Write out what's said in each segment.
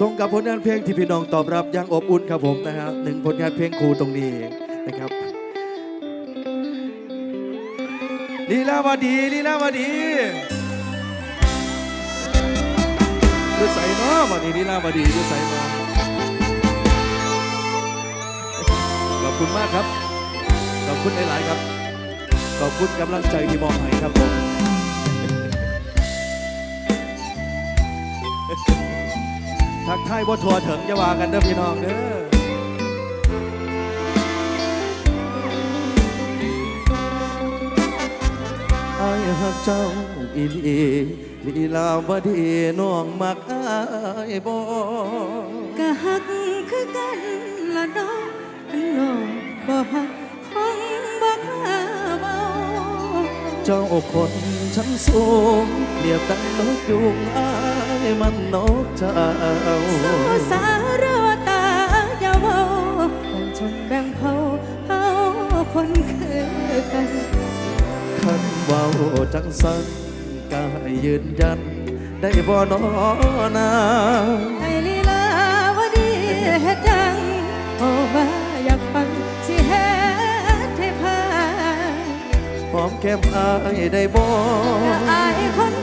ส่งกับผลงานเพลงที่พี่น้องตอบรับอย่างอบอุ่นครับผมนะฮะหนึ่งผลงานเพลงครูตรงนี้นะครับลีลาวดีลีลาวดีดูใส่เนาะวันนี้ลีลาวดีดูใส่เนาะขอบคุณมากครับ ขอบคุณหลาย ๆ ครับ ขอบคุณกำลังใจที่มอบให้ครับผม ทักทายบ่ทัวถึงจะว่ากันเด้อพี่น้องเด้ออายหักเจ้าอีหลีลีลาวดีน้องมักอายบ่ก็หักคือกันละน้องอันน้องบ่หักคงบ่กล้าเบาเจ้าคนชั้นสูงเปรียบดังนกยุงอาย มันนกเจ้าสาวรวตาอย่าว้าแบ่งชนแบ่งเผาเฮาคนคือกันคันเว้าจังสันก็ให้ยืนยัน ได้บ่นอนาให้ลีลาวดีเฮ็ดจังโอ้ว่าอยากฟังสิเฮ็ดให้พาหอมแก้มอายได้บ่อายคน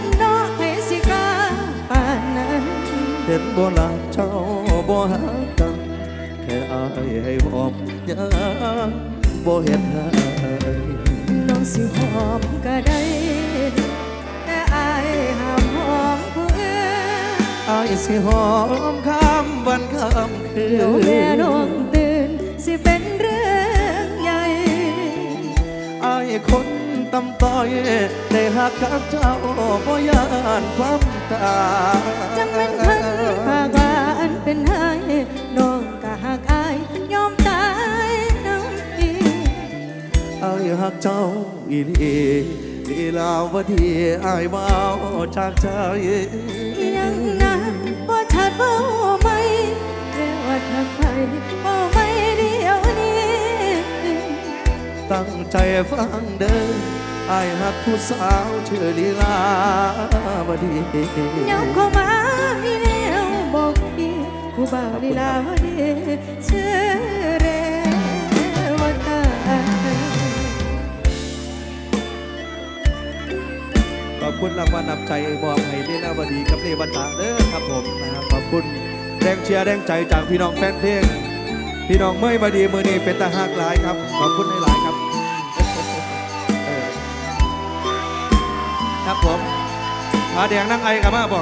เห็นบ่ลาเจ้าบ่หากันแค่อายให้หอมยังบ่เห็นให้น้องสิหอมก็ได้ แต่อายห้ามหอมผู้อื่นอายสิหอมข้ามวันข้ามคืเดี๋ยวแม่น้องนตื่นสิเป็นเรื่องใหญ่อายคน ต่ำต้อยได้หักกับเจ้าบ่ยานความตาจังเป็นพันปากว่านเป็นไห้น้องก็หักอายยอมตายน้ำอีอายหักเจ้าอีหลีลีลาวดีอายเมาจากใจยังนะว่ชัดบาไหมเรียกว่าทักใครเบ ตั้งใจฟังเด้ออายหักผู้สาวชื่อลีลาวดียามเข้ามามีแนวบอกพี่ผู้บ่าวลีลาวดีชื่อเรวตาขอบคุณรางวัลนำใจมอบให้ลีลาวดีกับเลวัตาเด้อครับผมนะครับขอบคุณแรงเชียร์แรงใจจากพี่น้องแฟนเพลงพี่น้องเมื่อยบดีมือนี้เป็นตาหักหลายครับ ขอบคุณหลายครับ ครับผมมาแดงนั่งไอกับมาบ่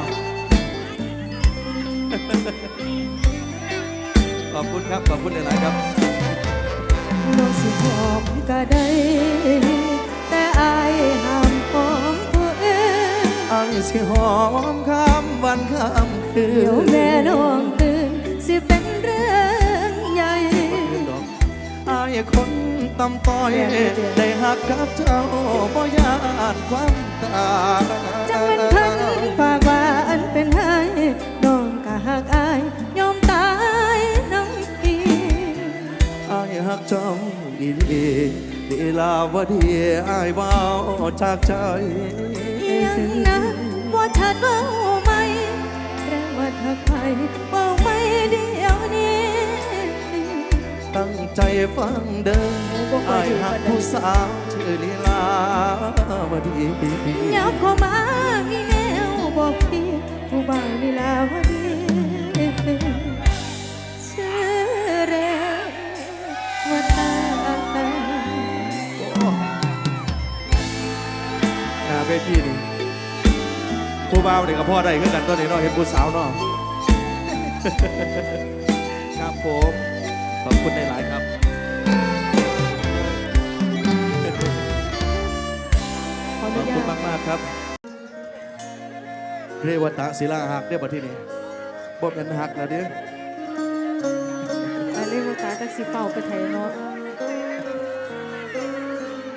ขอบคุณครับ ขอบคุณหลายๆครับน้องสิหอมก็ได้ แต่อายห้ามหอมผู้อื่นอายสิหอมข้ามวันข้ามคืเดี๋ยวนแม่น้อง ตำต้อย ได้หักกับเจ้าบ่ยานความตายจังเป็นพันฝากว่าอันเป็นให้น้องก็หักอายยอมตายน้ำอีกอายหักเจ้าอีหลีลีลาวดีอายเบาจากใจยังนะว่าชัดเว่าไหมแรงว่าถ้าใครเว่าไม่เดียวนี้ ตั้งใจฟังเดินอายหักผู้สาวชื่อลีลาวดียามเข้ามามีแนวบอกพี่ผู้บ่าวลีลาวดีชื่อเรวตาหน้าเวทีนี่ผู้บ่าวเด็กกับพ่อได้คือกันตัวนี้เนาะเห็นผู้สาวเนาะครับผม ขอบคุณหลาย ๆ ครับขออขนุอบญาคุณตมากๆครับ เรวตะศิลาหักได้อบัดที่นี่บ่เป็นหักแล้วเด้ออันนี้ว่าตาจักสิเป่าไปไทยเนาะ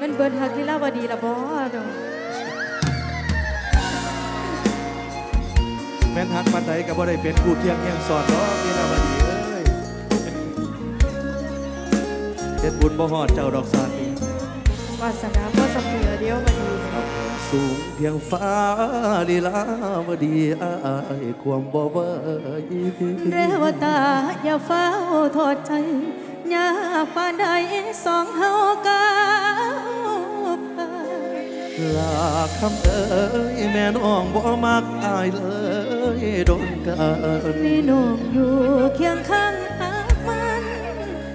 มันเบิร์นฮักลีลาวดีละบ่เนาะแม่นหักปันใดก็บ่ได้เป็นผู้เคียงเคียงสอนเนาะพี่นาบดีเฮ็ดบุญบ่ฮอดเจ้าดอกสาดนี่วาสนาพ่อสำเร็จเดียวมาดีครับผมสูงเพียงฟ้าลีลาวดีอายความบ่เว้ยเรวตาอย่าเฝ้าทอดใจอย่าปานใดสองเฮาก้าวไปลาคำเอ้ยแม่น้องบ่มักอายเลยโดนกันมีนกอยู่เคียงข้างหากมัน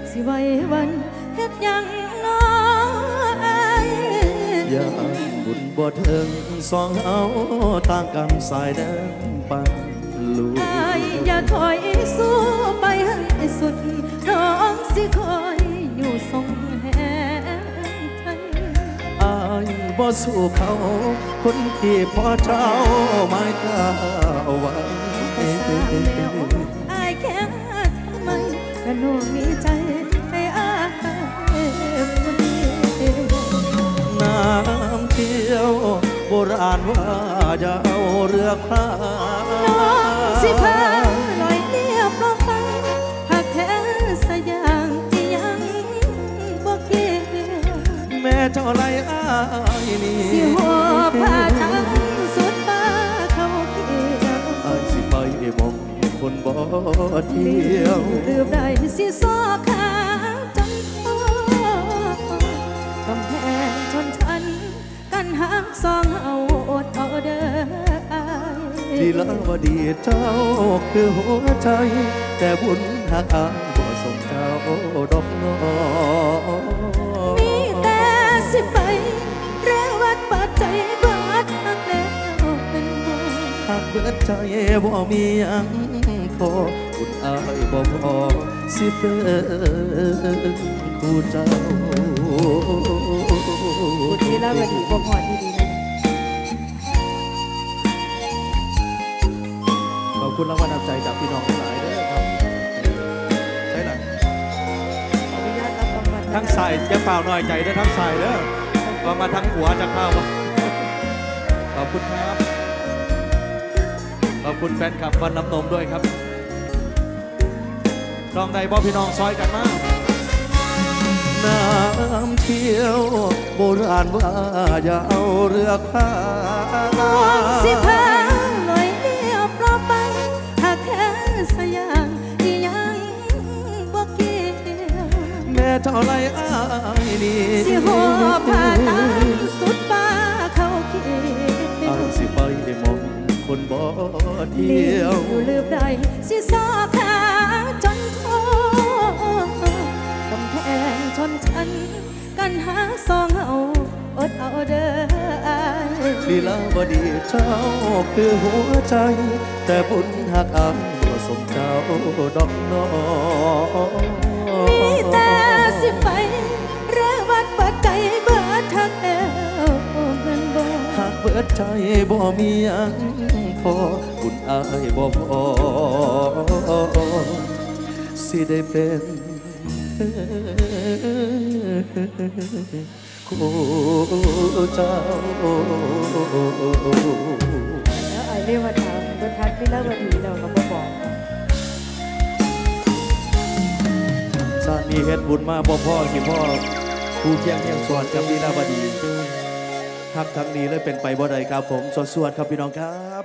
สิไว้วัน เฮ็ดหยังน้อยอย่าบุญบ่ถึงสองเฮาต่างกันสายแดนปันลูกอายอย่าถอยสู้ไปให้สุดน้องสิคอยอยู่ทรงแห่งใจอายบ่สู้เขา คนที่พอเจ้าไม่กล้า ยวโบราณว่าจะเอาเรือคลาน้องสิพาลอยเลียบลงไปหากแท้สยางที่ยังบ่เกี่ยแม่เจ้าไรอ้ายนี่สิหัวผ้าทั้งสุดตาเขาเกี่ยวอายสิไปมองคนบ่เที่ยวเรือบได้สิซอขาจนพอกำแพงชนช นกันหางสองเอาอดเอาเด้อดีแล้วว่าดีเจ้าคือหัวใจ แต่บุญหักอายบ่สมเจ้าดอกน้อมีแต่สิไปเรวัดปัดใจบาดหักแล้วเป็นบ่หากเบิดใจบ่มียังพอบุญอายบ่พอสิเป็นคู่เจ้า บุตรีลาวดีบ่พอดีดีนะขอบคุณรางวัลนำใจจากพี่น้องทั้งหลายเด้อครับใช่หลังขออนุญาตรับรางวัลทั้งใส่จะเปล่าน้อยใจเด้อทั้งใส่เด้อว่ามาทั้งหัวจะเข้าวะขอบคุณครับ ขอบคุณแฟนคลับฟันน้ำนมด้วยครับลองใดบ่พี่น้องซอยกันมาก น้ำเที่ยว โบราณว่าอย่าเอาเรือคลาน้องสิพาลอยเลียบลงไปหากแค่สยางที่ยังบ่เกี่ยวแม่เจ้าไรอ้ายนี่สิหัวผ้าตาสุดฟ้าเขาเขียอ้ายสิไปมองคนบ่เที่ยวลืบได้ัน กันหาสองเอาอดเอาเด้อลีลาวดีเจ้าคือหัวใจ แต่บุญหักอายบ่สมเจ้าดอกน้อมีแต่สิไปเรวัดปัดใจเบิดทักแล้วเงินบ่หากเบิดใจบ่มียังพอบุญอายบ่พอสิได้เป็น คู่เจ้าแล้วไอ้เรียกว่าถามบนทักที่เล่าวันนี้เราก็บ่บอกชาตินี้เฮ็ดบุญมาบ่พ่อที่พ่อผู้เคียงเคียงสวนกับลีลาวดีฮักทั้งนี้เลยเป็นไปบ่ได้ครับผมสวดๆครับพี่น้องครับ